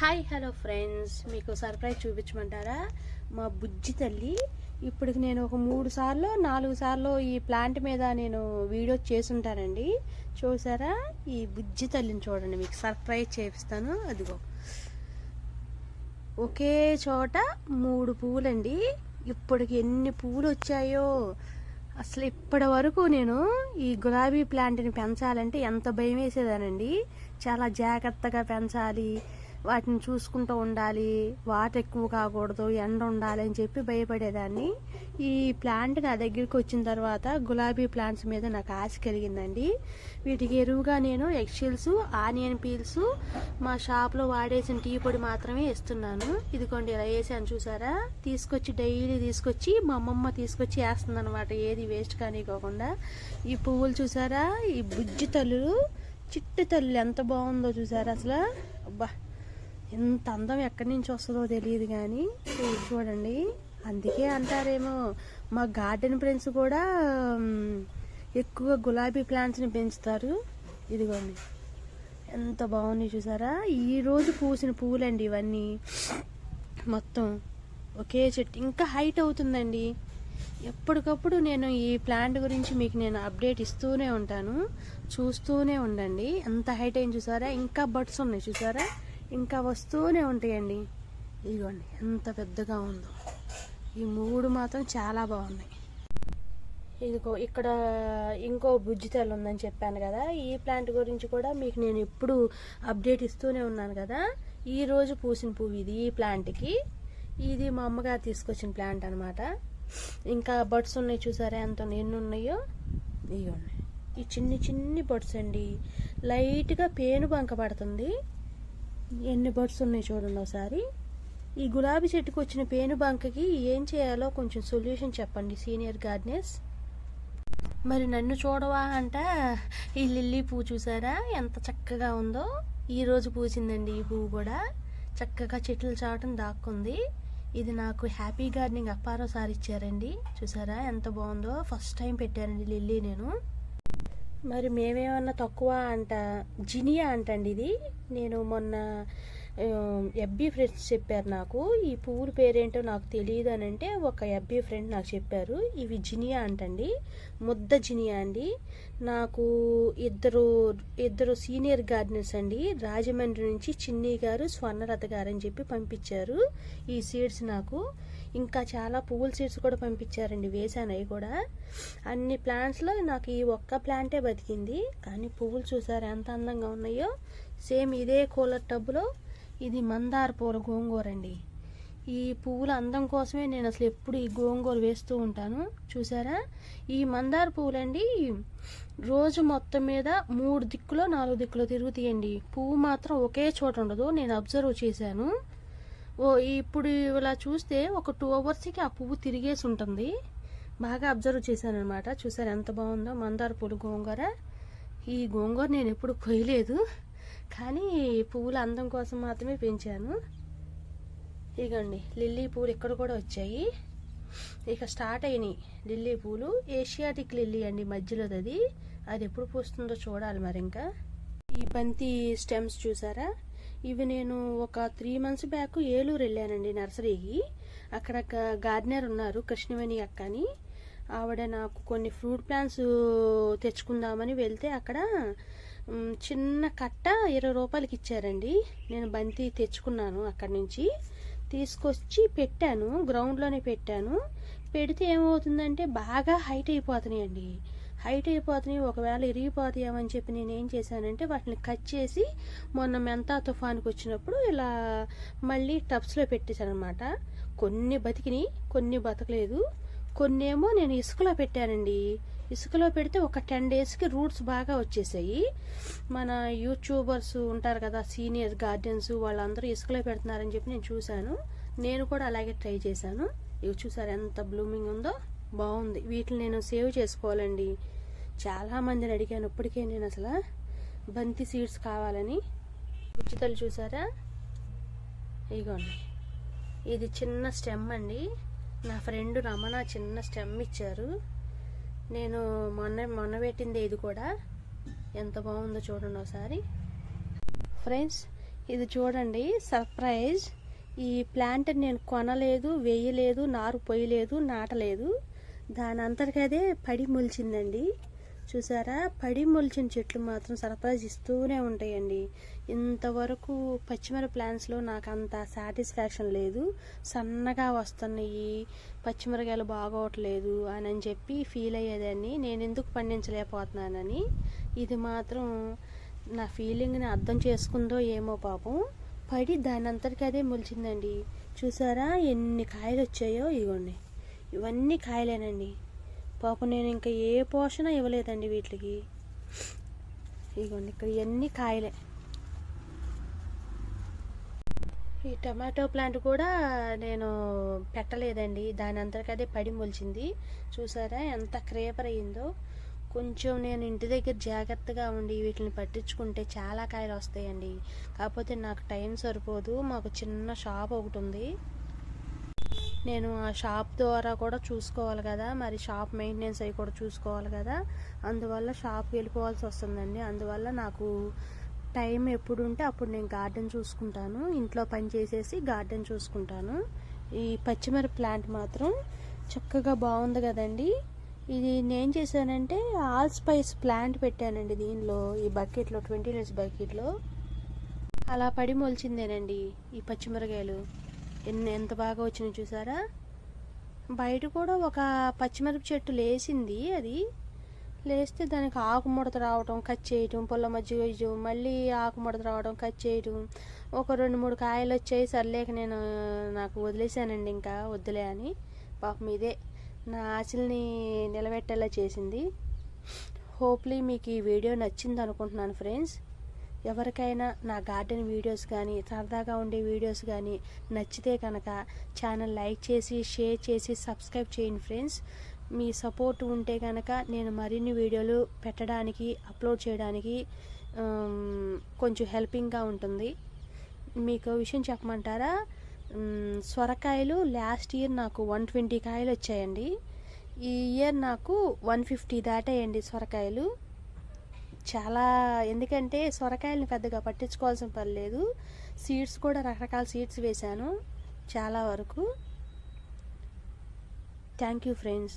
Hi hello friends మీకు surprise చూపించమంటారా? మా బుజ్జి తల్లి ఇప్పుడు నేను ఒక మూడు సార్లు నాలుగు సార్లు ఈ ప్లాంట్ మీద నేను వీడియో చేసుంటానండి చూసారా? ఈ బుజ్జి తల్లిని చూడండి మీకు సర్ప్రైజ్ చేపిస్తాను. అదిగో. ఒకే చోట మూడు పువ్వులండి. ఇప్పటికి ఎన్ని పువ్వులు వచ్చాయో. అసలు ఇప్పటి వరకు నేను ఈ గులాబీ ప్లాంట్ని పెంచాలంటే ఎంత భయం వేసేదానండి. చాలా జాగ్రత్తగా పెంచాలి. వాటిని చూసుకుంటూ ఉండాలి వాటర్ ఎక్కువ కాకూడదు ఎండ ఉండాలి అని చెప్పి భయపడేదాన్ని. ఈ ప్లాంట్ నా దగ్గరికి వచ్చిన తర్వాత గులాబీ ప్లాంట్స్ మీద నాకు ఆశ కలిగిందండి. వీటికి ఎరువుగా నేను ఎగ్షెల్స్ ఆనియన్ పీల్స్ మా షాప్లో వాడేసిన టీ పొడి మాత్రమే ఇస్తున్నాను. ఇదిగోండి ఇలా వేసాను చూసారా? తీసుకొచ్చి డైలీ తీసుకొచ్చి మా అమ్మమ్మ తీసుకొచ్చి వేస్తుంది అనమాట ఏది వేస్ట్ కానివ్వకుండా ఈ పువ్వులు చూసారా? ఈ బుజ్జి తల్లులు చిట్టు తల్లు ఎంత బాగుందో చూసారా అసలు? అబ్బా! ఎంత అందం ఎక్కడి నుంచి వస్తుందో తెలియదు కానీ చూడండి. అందుకే అంటారేమో మా గార్డెన్ ఫ్రెండ్స్ కూడా ఎక్కువ గులాబీ ప్లాంట్స్ని పెంచుతారు. ఇదిగోండి. ఎంత బాగుంది చూసారా? ఈరోజు పూసిన పువ్వులండి ఇవన్నీ. మొత్తం ఒకే చెట్టు. ఇంకా హైట్ అవుతుందండి. ఎప్పటికప్పుడు నేను ఈ ప్లాంట్ గురించి మీకు నేను అప్డేట్ ఇస్తూనే ఉంటాను. చూస్తూనే ఉండండి. ఎంత హైట్ అయింది చూసారా? ఇంకా బడ్స్ ఉన్నాయి చూసారా? ఇంకా వస్తూనే ఉంటాయండి. ఇదిగోండి ఎంత పెద్దగా ఉందో. ఈ మూడు మాత్రం చాలా బాగున్నాయి. ఇదిగో ఇక్కడ ఇంకో బుజ్జితెలు ఉందని చెప్పాను కదా. ఈ ప్లాంట్ గురించి కూడా మీకు నేను ఎప్పుడు అప్డేట్ ఇస్తూనే ఉన్నాను కదా. ఈ రోజు పూసిన పువ్వు ఇది ఈ ప్లాంట్కి. ఇది మా అమ్మగారు తీసుకొచ్చిన ప్లాంట్ అనమాట ఇంకా బడ్స్ ఉన్నాయి చూసారా ఎంత ఎన్ని ఉన్నాయో. ఇవ్వండి ఈ చిన్ని చిన్ని బడ్స్ అండి. లైట్గా పేను బంక పడుతుంది. ఎన్ని బర్డ్స్ ఉన్నాయి చూడండి ఒకసారి. ఈ గులాబీ చెట్టుకు వచ్చిన పేను బంకకి ఏం చేయాలో కొంచెం సొల్యూషన్ చెప్పండి సీనియర్ గార్డెనర్స్. మరి నన్ను చూడవా అంట? ఈ లిల్లీ పువ్వు చూసారా? ఎంత చక్కగా ఉందో. ఈరోజు పూసిందండి ఈ పువ్వు కూడా. చక్కగా చెట్లు చాటం దాక్కుంది. ఇది నాకు హ్యాపీ గార్డెనింగ్ అప్పారో సార్ ఇచ్చారండి. చూసారా ఎంత బాగుందో. ఫస్ట్ టైం పెట్టారండి లిల్లీ నేను. మరి మేమేమన్నా తక్కువ అంట జినియా అంటండి ఇది. నేను మొన్న ఎబ్బీ ఫ్రెండ్స్ చెప్పారు నాకు. ఈ పువ్వుల పేరేంటో నాకు తెలియదు అని అంటే ఒక ఎబ్బీ ఫ్రెండ్ నాకు చెప్పారు. ఇవి జినియా అంటండి. ముద్ద జినియా అండి. నాకు ఇద్దరు ఇద్దరు సీనియర్ గార్డెనర్స్ అండి. రాజమండ్రి నుంచి చిన్ని గారు స్వర్ణలత గారు అని చెప్పి పంపించారు ఈ సీడ్స్ నాకు. ఇంకా చాలా పువ్వుల సీడ్స్ కూడా పంపించారండి వేసాను అవి కూడా. అన్ని ప్లాంట్స్లో నాకు ఈ ఒక్క ప్లాంటే బతికింది. కానీ పువ్వులు చూసారు ఎంత అందంగా ఉన్నాయో? సేమ్ ఇదే కూలర్ టబ్లో ఇది మందార పూల గోంగూర అండి ఈ పువ్వుల అందం కోసమే నేను అసలు ఎప్పుడు ఈ గోంగూర వేస్తూ ఉంటాను. చూసారా? ఈ మందార పువ్వులండి రోజు మొత్తం మీద మూడు దిక్కులో నాలుగు దిక్కులో తిరుగుతాయండి. పువ్వు మాత్రం ఒకే చోట ఉండదు నేను అబ్జర్వ్ చేశాను. ఓ ఇప్పుడు ఇలా చూస్తే ఒక టూ అవర్స్కి ఆ పువ్వు తిరిగేసి ఉంటుంది. బాగా అబ్జర్వ్ చేశాను అనమాట చూసారు ఎంత బాగుందో? మందార పూలు గోంగూర. ఈ గోంగూర నేను ఎప్పుడు కొయ్యలేదు. కానీ పువ్వుల అందం కోసం మాత్రమే పెంచాను. ఇగండి లిల్లీ పూలు ఇక్కడ కూడా వచ్చాయి. ఇక స్టార్ట్ అయినాయి లిల్లీ పూలు. ఏషియాటిక్ లిల్లీ అండి మధ్యలోది అది. అది ఎప్పుడు పూస్తుందో చూడాలి మరి ఇంకా ఈ బంతి స్టెమ్స్ చూసారా? ఇవి నేను ఒక త్రీ మంత్స్ బ్యాక్ ఏలూరు వెళ్ళానండి నర్సరీకి. అక్కడ గార్డెనర్ ఉన్నారు కృష్ణవేణి అక్క అని ఆవిడ నాకు కొన్ని ఫ్రూట్ ప్లాంట్స్ తెచ్చుకుందామని వెళ్తే అక్కడ చిన్న కట్ట ఇరవై రూపాయలకి ఇచ్చారండి. నేను బంతి తెచ్చుకున్నాను అక్కడి నుంచి. తీసుకొచ్చి పెట్టాను గ్రౌండ్లోనే పెట్టాను. పెడితే ఏమవుతుందంటే బాగా హైట్ అయిపోతున్నాయండి. హైట్ అయిపోతున్నాయి ఒకవేళ ఇరిగిపోతాయేమని చెప్పి నేను ఏం చేశానంటే వాటిని కట్ చేసి మొన్న మెంతా తుఫాన్కి వచ్చినప్పుడు ఇలా మళ్ళీ టబ్స్లో పెట్టేశాను అనమాట కొన్ని బతికినాయి కొన్ని బతకలేదు. కొన్ని ఏమో నేను ఇసుకలో పెట్టానండి. ఇసుకలో పెడితే ఒక టెన్ డేస్కి రూట్స్ బాగా వచ్చేసాయి. మన యూట్యూబర్స్ ఉంటారు కదా సీనియర్ గార్డెన్స్ వాళ్ళందరూ ఇసుకలో పెడుతున్నారని చెప్పి నేను చూశాను. నేను కూడా అలాగే ట్రై చేశాను. ఇవి చూసారు ఎంత బ్లూమింగ్ ఉందో? బాగుంది. వీటిని నేను సేవ్ చేసుకోవాలండి. చాలా మందిని అడిగాను ఇప్పటికే నేను అసలు బంతి సీడ్స్ కావాలని. ఉచితలు చూసారా? ఇగోండి. ఇది చిన్న స్టెమ్ అండి. నా ఫ్రెండ్ రమణ చిన్న స్టెమ్ ఇచ్చారు. నేను మొన్న మొన్న పెట్టింది ఇది కూడా. ఎంత బాగుందో చూడండి ఒకసారి. ఫ్రెండ్స్ ఇది చూడండి సర్ప్రైజ్. ఈ ప్లాంట్ నేను కొనలేదు వేయలేదు నారు పొయ్యలేదు నాటలేదు. దాని అంతటికదే పడి మొలిచిందండి. చూసారా? పడి మొలిచిన చెట్లు మాత్రం సర్ప్రైజ్ ఇస్తూనే ఉంటాయండి. ఇంతవరకు పచ్చిమిర ప్లాంట్స్లో నాకు అంత సాటిస్ఫాక్షన్ లేదు. సన్నగా వస్తున్నాయి. పచ్చిమిరకాయలు బాగోవట్లేదు అని అని చెప్పి ఫీల్ అయ్యేదాన్ని. నేను ఎందుకు పండించలేకపోతున్నానని. ఇది మాత్రం నా ఫీలింగ్ని అర్థం చేసుకుందో ఏమో పాపం. పడి దాని అంతరికి అదే మొలిచిందండి. చూసారా? ఎన్ని కాయలు వచ్చాయో ఇగోండి. ఇవన్నీ కాయలేనండి. పాపం నేను ఇంకా ఏ పోషణ ఇవ్వలేదండి వీటికి. ఇగోండి ఇక్కడ ఇవన్నీ కాయలే. ఈ టమాటో ప్లాంట్ కూడా నేను పెట్టలేదండి. దాని అంతకదే పడి మొలిచింది. చూసారా ఎంత క్రేపర్ అయ్యిందో. కొంచెం నేను ఇంటి దగ్గర జాగ్రత్తగా ఉండి వీటిని పట్టించుకుంటే చాలా కాయలు వస్తాయండి. కాకపోతే నాకు టైం సరిపోదు. మాకు చిన్న షాప్ ఒకటి ఉంది. నేను ఆ షాప్ ద్వారా కూడా చూసుకోవాలి కదా. మరి షాప్ మెయింటెనెన్స్ అవి కూడా చూసుకోవాలి కదా. అందువల్ల షాప్కి వెళ్ళిపోవాల్సి వస్తుందండి. అందువల్ల నాకు టైం ఎప్పుడు ఉంటే అప్పుడు నేను గార్డెన్ చూసుకుంటాను. ఇంట్లో పని చేసేసి గార్డెన్ చూసుకుంటాను. ఈ పచ్చిమిరప ప్లాంట్ మాత్రం చక్కగా బాగుంది కదండి. ఇది నేను చేశానంటే ఆల్ స్పైస్ ప్లాంట్ పెట్టానండి దీనిలో ఈ బకెట్లో ట్వంటీ లీటర్స్ బకెట్లో అలా పడి మొలిచిందేనండి ఈ పచ్చిమిరకాయలు. ఎన్ని ఎంత బాగా వచ్చినాయి చూసారా? బయట కూడా ఒక పచ్చిమిరప చెట్టు లేచింది అది. లేస్తే దానికి ఆకుముడత రావడం కట్ చేయటం పొల్ల మధ్య మళ్ళీ ఆకుముడత రావడం కట్ చేయటం. ఒక రెండు మూడు కాయలు వచ్చాయి. సర్లేక నేను నాకు వదిలేశానండి ఇంకా వద్దులే అని. పాపం ఇదే. నా ఆశల్ని నిలబెట్టేలా చేసింది. హోప్లీ మీకు ఈ వీడియో నచ్చింది అనుకుంటున్నాను ఫ్రెండ్స్. ఎవరికైనా నా గార్డెన్ వీడియోస్ కానీ సరదాగా ఉండే వీడియోస్ కానీ నచ్చితే కనుక ఛానల్ లైక్ చేసి షేర్ చేసి సబ్స్క్రైబ్ చేయండి ఫ్రెండ్స్. మీ సపోర్ట్ ఉంటే కనుక నేను మరిన్ని వీడియోలు పెట్టడానికి అప్లోడ్ చేయడానికి కొంచెం హెల్పింగ్గా ఉంటుంది. మీకు విషయం చెప్పమంటారా? సొరకాయలు లాస్ట్ ఇయర్ నాకు వన్ ట్వంటీ కాయలు వచ్చాయండి. ఈ ఇయర్ నాకు వన్ ఫిఫ్టీ దాటాయండి సొరకాయలు. చాలా ఎందుకంటే సొరకాయలను పెద్దగా పట్టించుకోవాల్సిన పని లేదు. సీడ్స్ కూడా రకరకాల సీడ్స్ వేశాను చాలా వరకు. Thank you friends.